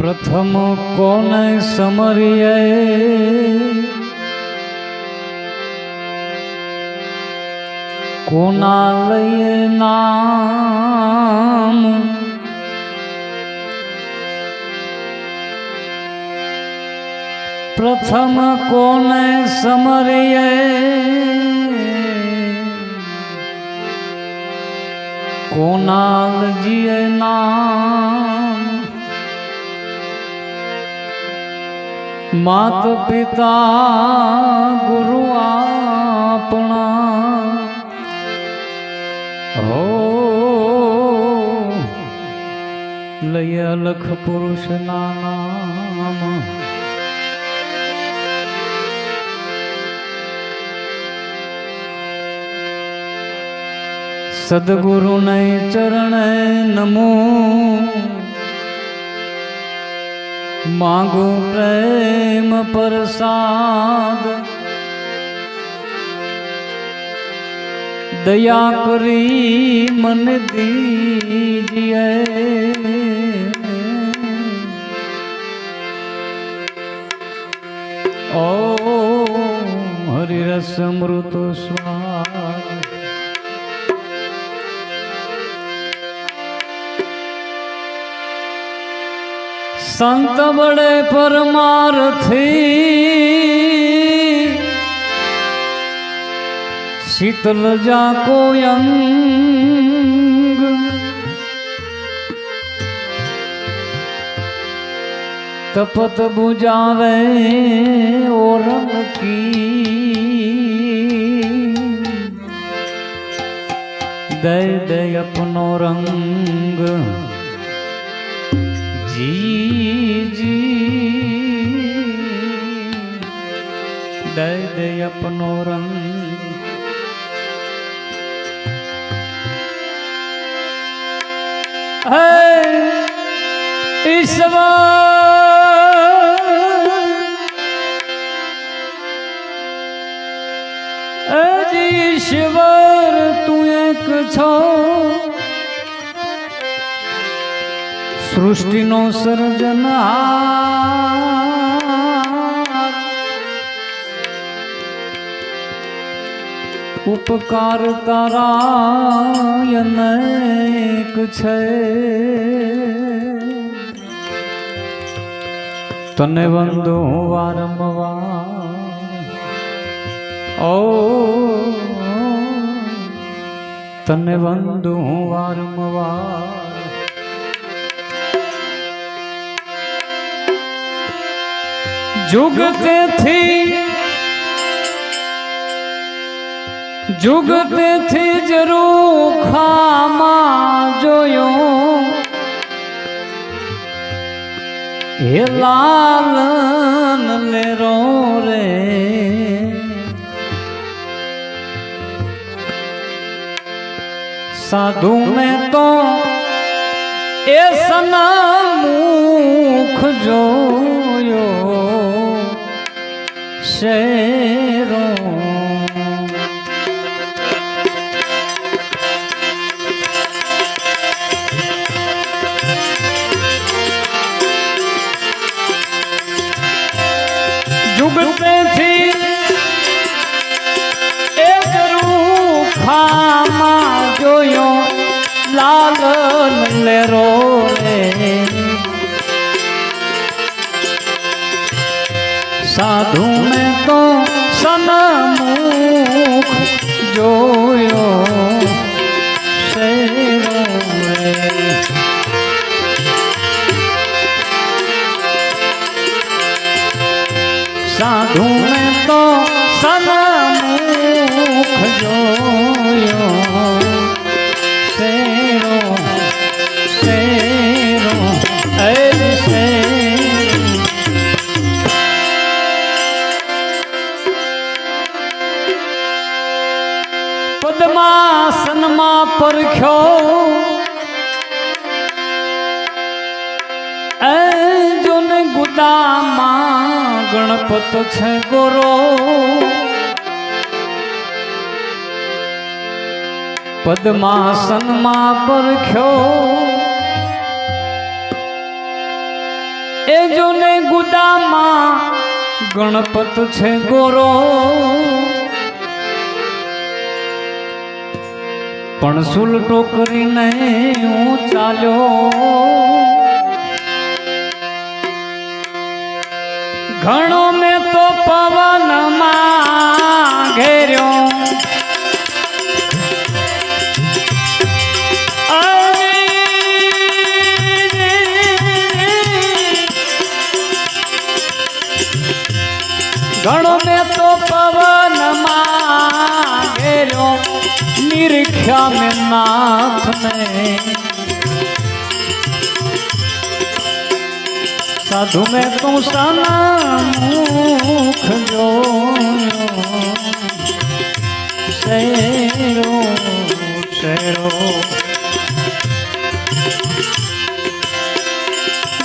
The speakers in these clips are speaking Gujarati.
પ્રથમ કોને સમરીએ? કોના લઈએ નામ? પ્રથમ કોને સમરીએ? કોનાલજીએ નામ? માત પિતા ગુરુ આપણા. હો લય લખ પુરુષના નામ. સદગુરુને ચરણે નમો. માગો પ્રેમ પ્રસાદ દયા કરી મન દીજીએ ઓ હરિરસ અમૃત સ્વાદ સંત બળે પરમારથી શીતલ જા કોયંગ તપત બુજાવે ઓરંગ કી. દય દય અપનો રંગ. જી જી. દય દય અપનો રંગ. હે ઈશ્વર. ઈશ્વર તું એક છો. સૃષ્ટિનો સર્જન ઉપકાર તારા અનેક છે. તને વંદો વારંવાર. ઓ. તને વંદો વારંવાર. જુગ તેથી જુગ તેથી જ રૂખામાં જોયો. હે લાલન લેરો રે સાધુ મેં તો એ સના શેરો. જુગતેથી એ કરું જોયો લાલ લેરો. સાધુ મેં તો સનમુખ જોયો સાધુ મેં તો સનમુખ પદ્માસનમાં પરખ્યો એ જોને ગુદામાં ગણપત છે ગોરો. પણ સુલટો કરીને હું ચાલ્યો. ઘણો મેં તો પવનમાં ઘેર્યો નિરીક્ષા મેં નાથને સાધુ મે તું સાના મુખ જો શેરો શેરો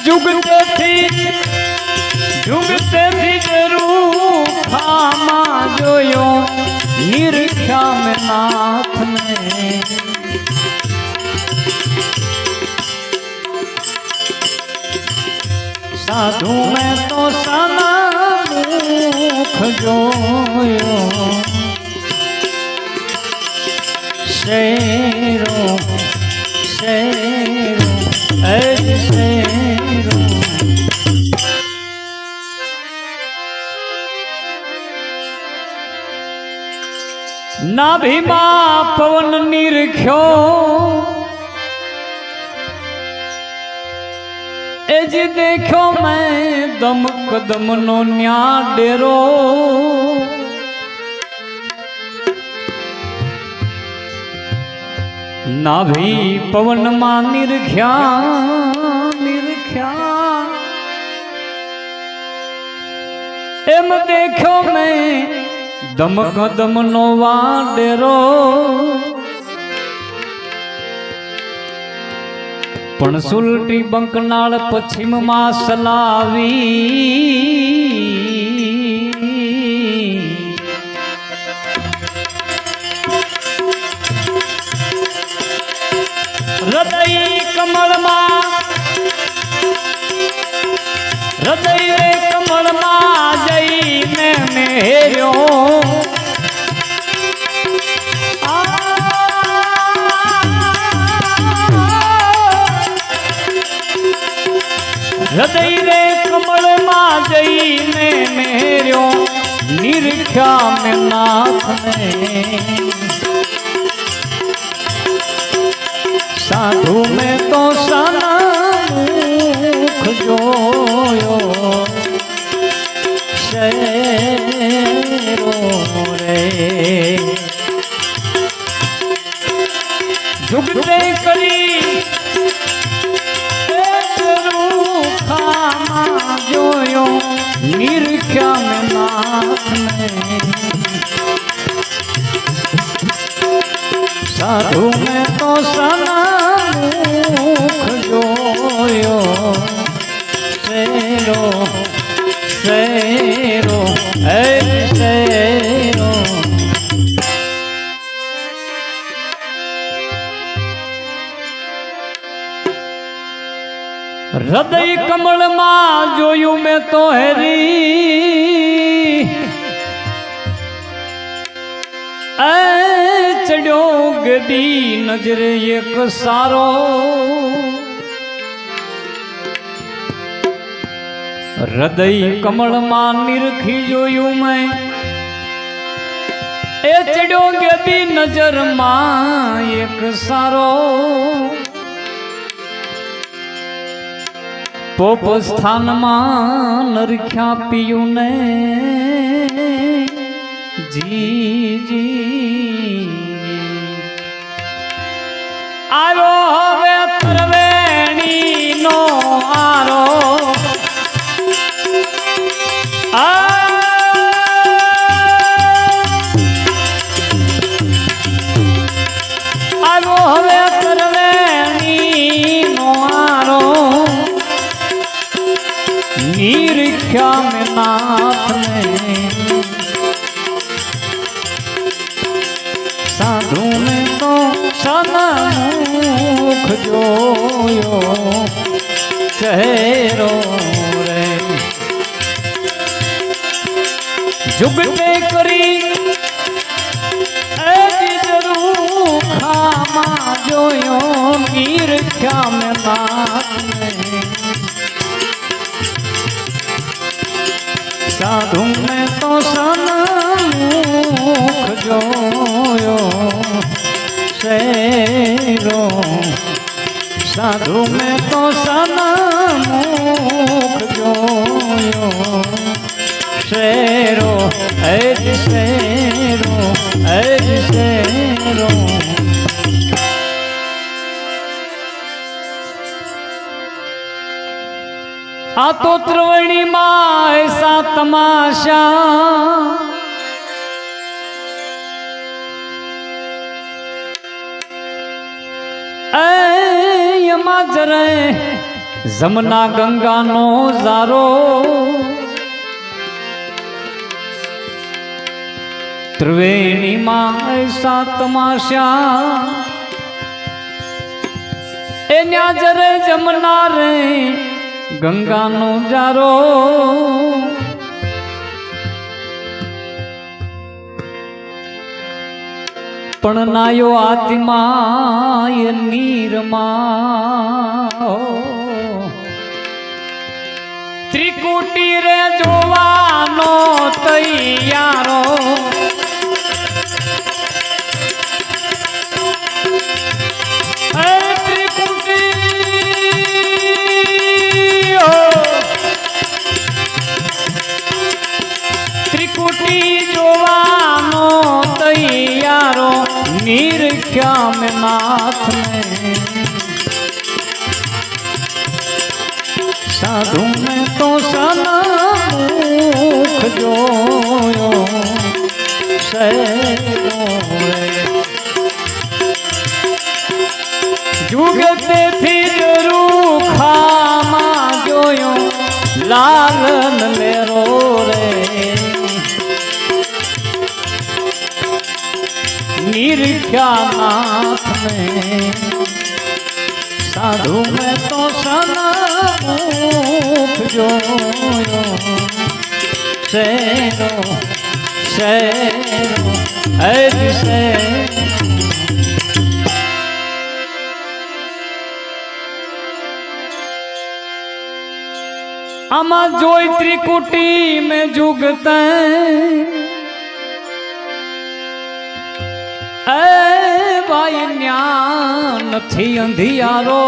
જુગતેથી જુગતેથી જરૂર ખામાં જોયો મેં નાથને સાધુ મેં તો સના મુખ જોયો શેરો શેરો શેરો. નાભીમાં પવન નિરખ્યો. જ દેખ્યો મેં દમ કદમનો ન્યા ડેરો. નાભી પવનમાં નિરખ્યા નિરખ્યા. એમ દેખ્યો મેં દમ કદમનો વાડેરો પણ સુલટી બંકનાળ પશ્ચિમમાં સલાવી જુગતે હૃદય કમળમાં જોયું મેં તો હેરી. ચડ્યો ગદી નજરે એક સારો. હૃદય કમળમાં નિરખી જોયું મેં. એ ચડ્યો ગદી નજરમાં એક સારો. પોપ સ્થાનમાં નરખ્યા પિયું ને જી જી. આવ્યો હવે ત્રવેણી નો આરો. નાથને સાધુ મેં તો સનમુખ જોયો ચહેરો શેરો એજ શેરો. આ તો ત્રવણીમાં એસા તમાશા જમના ગંગાનો ઝારો. ત્રિવેણીમાં સાતમાશા એના જરે જમના ગંગાનો જારો. પણ નાયો આત્મા એ નીરમાં ત્રિકુટી રે જોવાનો તૈયારો. નિરખ્યા મેં નાથને સાધુ મેં સાધુ મેં તો સનમુખ જોયો શેરો શેરો હજ શેરો આમાં જોઈ ત્રિકુટી મેં જુગતે એ ભાઈ ન્યા નથી અંધિયારો.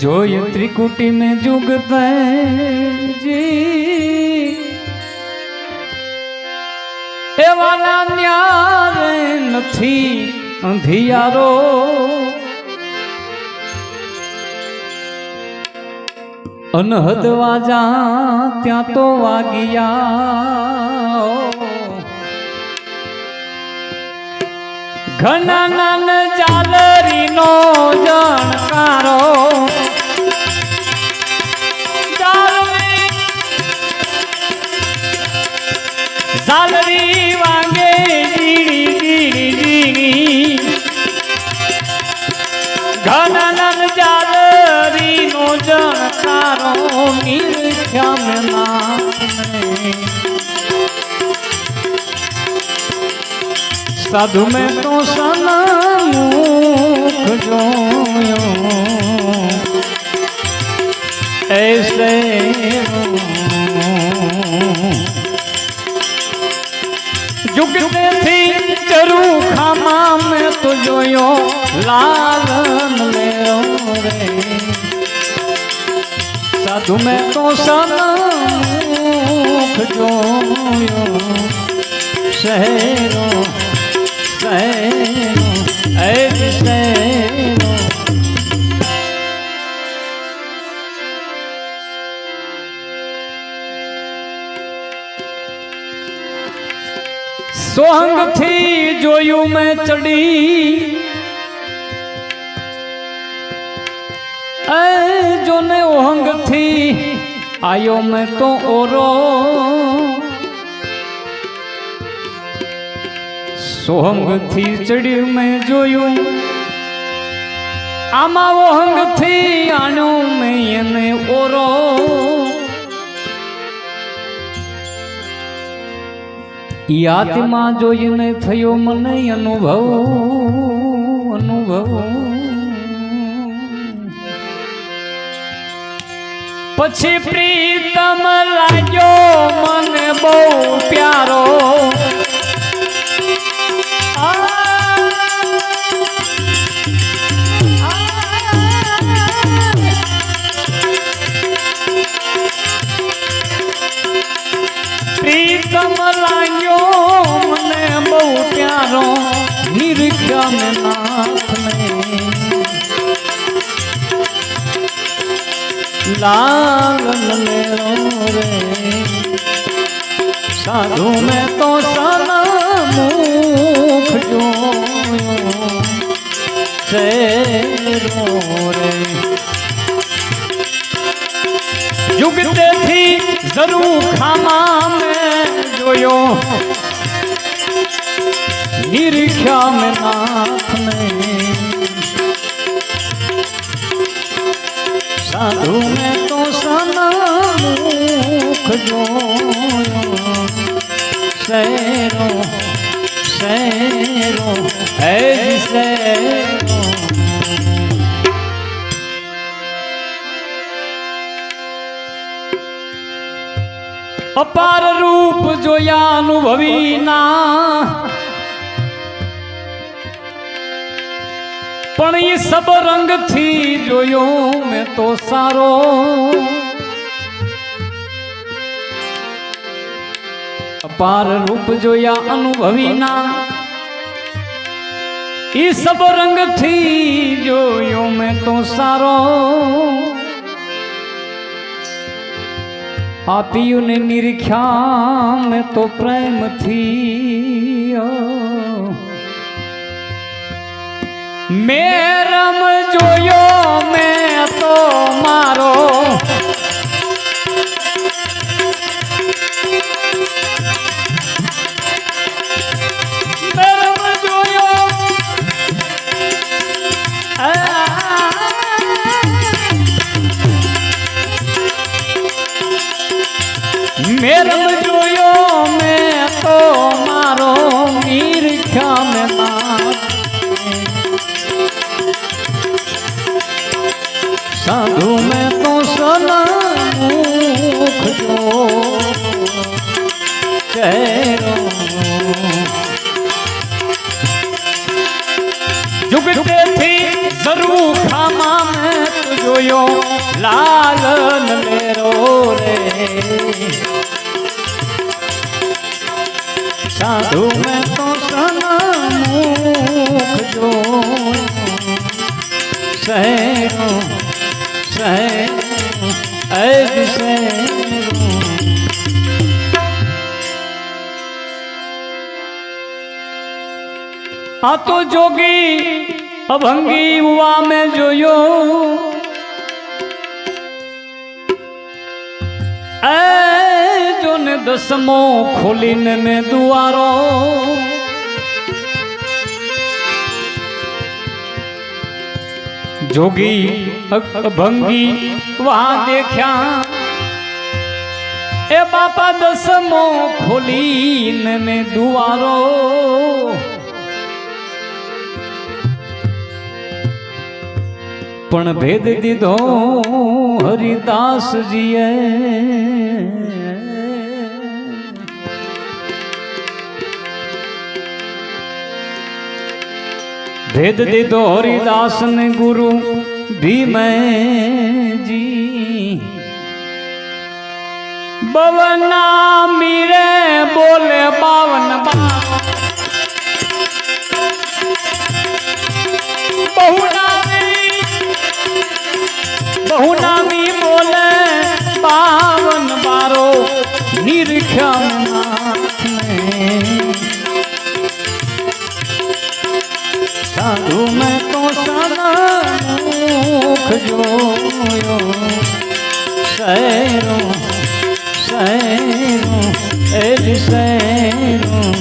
જોઈ ત્રિકુટી મેં જુગ જી એ ન્યા નથી અંધિયારો. અનહદ વાજા ત્યાં તો વાગ્યા. ઘના નાન જાલરીનો જણકારો. ચાલરી વાગે જીણી જીણી જણકારો નિરખ્યમ નાથને સાધુ મેં તો સનામુખ જોયો. એસે જુગતે થી ચરુ ખામા મેં તો જોયો લાલન લેરો રે સાધુ મેં તો સનમુખ જોયો શહેરો શહેરો એ શહેરો સોહંગથી જોયું મેં ચડી એ જોને ઓહંગથી આયો મેં તો ઓરો. સોહંગથી ચડ્યું મેં જોયું. આમાં ઓહંગથી આણ્યું મેં એને ઓરો. આત્મા જોઈને થયો મને અનુભવ અનુભવ. પછી પ્રીતમ લાગ્યો મને બહુ પ્યારો. પ્રીતમ લાગ્યો મને બહુ પ્યારો. નિરીક્ષા લાલ લેરો રે. સાધુ મેં તો સનમુખ જોયો. શેરો રે. યુગ તેથી જરૂર ખામાં મેં જોયો. નિરીક્ષા મેં સાધુ મેં સનમુખ જોયો શેરો અપાર રૂપ જોયા અનુભવી ના. પણ એ સબ રંગથી જોયો મેં તો સારો. અપાર રૂપ જોયા અનુભવી ના એ સબ રંગથી જોયો મેં તો સારો. આપ્યું નિરીખ્યા મેં તો પ્રેમથી. મેરમ જોયો મેં તો મારો. ચહેરો યુગ તેથી જરૂર ખામાં જોયો લાલ મેરો રે સાધુ મેં તો સનમુખ જો સહેરો શહેરો અજ શહેરો આ તો જોગી અભંગી હુआ મેં જોયો એ જોને દસમો ખોલીને મેં દુઆરો જોગી અભંગી વહાં દેખ્યા એ બાપા દસમો ખોલીને મેં દુઆરો પણ ભેદ દીધો હરિદાસજીએ. ભેદ દીધો હરિદાસ ને ગુરુ ભીમજી. બવના મીરે બોલે બાવન બાવન. બહુનામી બોલે પાવન બારો નિરીક્ષાને સાધુ મેં તો સનમુખ જોયો. શહેરો શહેરો એ શહેરો.